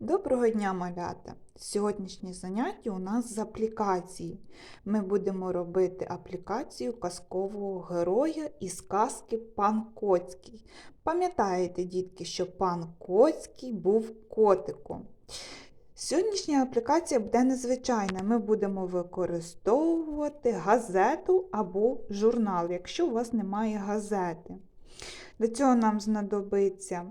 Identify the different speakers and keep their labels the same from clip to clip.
Speaker 1: Доброго дня, малята! Сьогоднішнє заняття у нас з аплікації. Ми будемо робити аплікацію казкового героя із казки Пан Коцький. Пам'ятаєте, дітки, що пан Коцький був котиком. Сьогоднішня аплікація буде незвичайна. Ми будемо використовувати газету або журнал, якщо у вас немає газети. Для цього нам знадобиться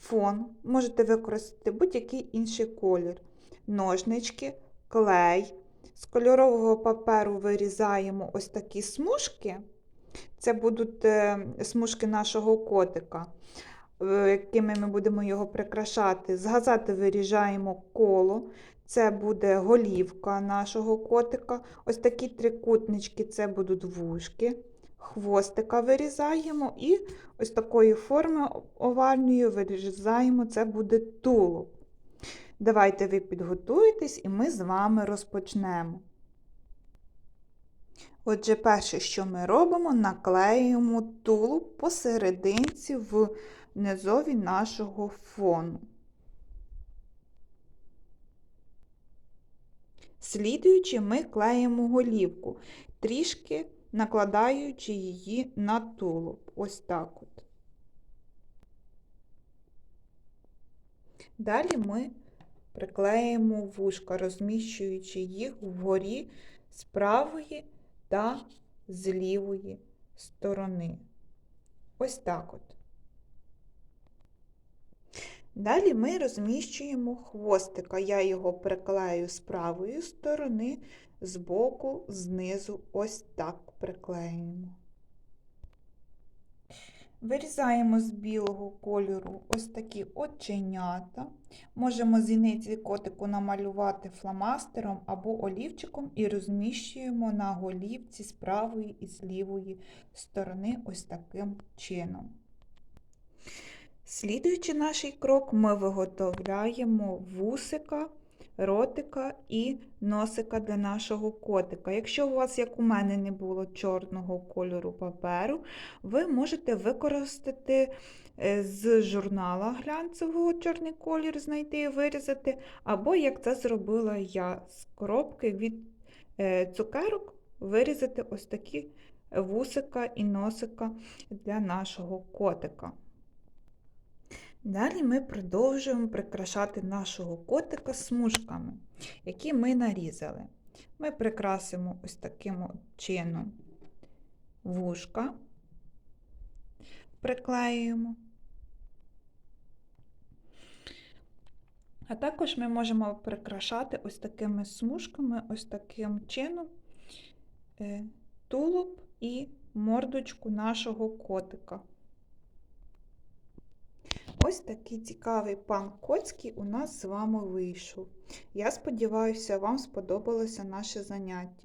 Speaker 1: фон, можете використати будь-який інший колір, ножнички, клей. З кольорового паперу вирізаємо ось такі смужки. Це будуть е, смужки нашого котика, е, якими ми будемо його прикрашати. З газети виріжаємо коло, це буде голівка нашого котика. Ось такі трикутнички це будуть вушки. Хвостика вирізаємо і ось такої форми овальної вирізаємо, це буде тулуб. Давайте ви підготуєтесь і ми з вами розпочнемо. Отже, перше, що ми робимо, наклеюємо тулуб посерединці в низові нашого фону. Слідуючи, ми клеїмо голівку, трішки накладаючи її на тулуб. Ось так от. Далі ми приклеїмо вушка, розміщуючи їх вгорі з правої та з лівої сторони. Ось так от. Далі ми розміщуємо хвостика. Я його приклею з правої сторони, з боку, знизу, ось так приклеюємо. Вирізаємо з білого кольору ось такі оченята. Можемо зіниці котику намалювати фломастером або олівчиком і розміщуємо на голівці з правої і з лівої сторони ось таким чином. Слідуючи наш крок, ми виготовляємо вусика, ротика і носика для нашого котика. Якщо у вас, як у мене, не було чорного кольору паперу, ви можете використати е, з журнала глянцевого чорний колір, знайти і вирізати, або, як це зробила я, з коробки від е, цукерок вирізати ось такі вусика і носика для нашого котика. Далі ми продовжуємо прикрашати нашого котика смужками, які ми нарізали. Ми прикрасимо ось таким чином вушка, приклеюємо. А також ми можемо прикрашати ось такими смужками, ось таким чином е, тулуб і мордочку нашого котика. Ось такий цікавий пан Коцький у нас з вами вийшов. Я сподіваюся, вам сподобалося наше заняття.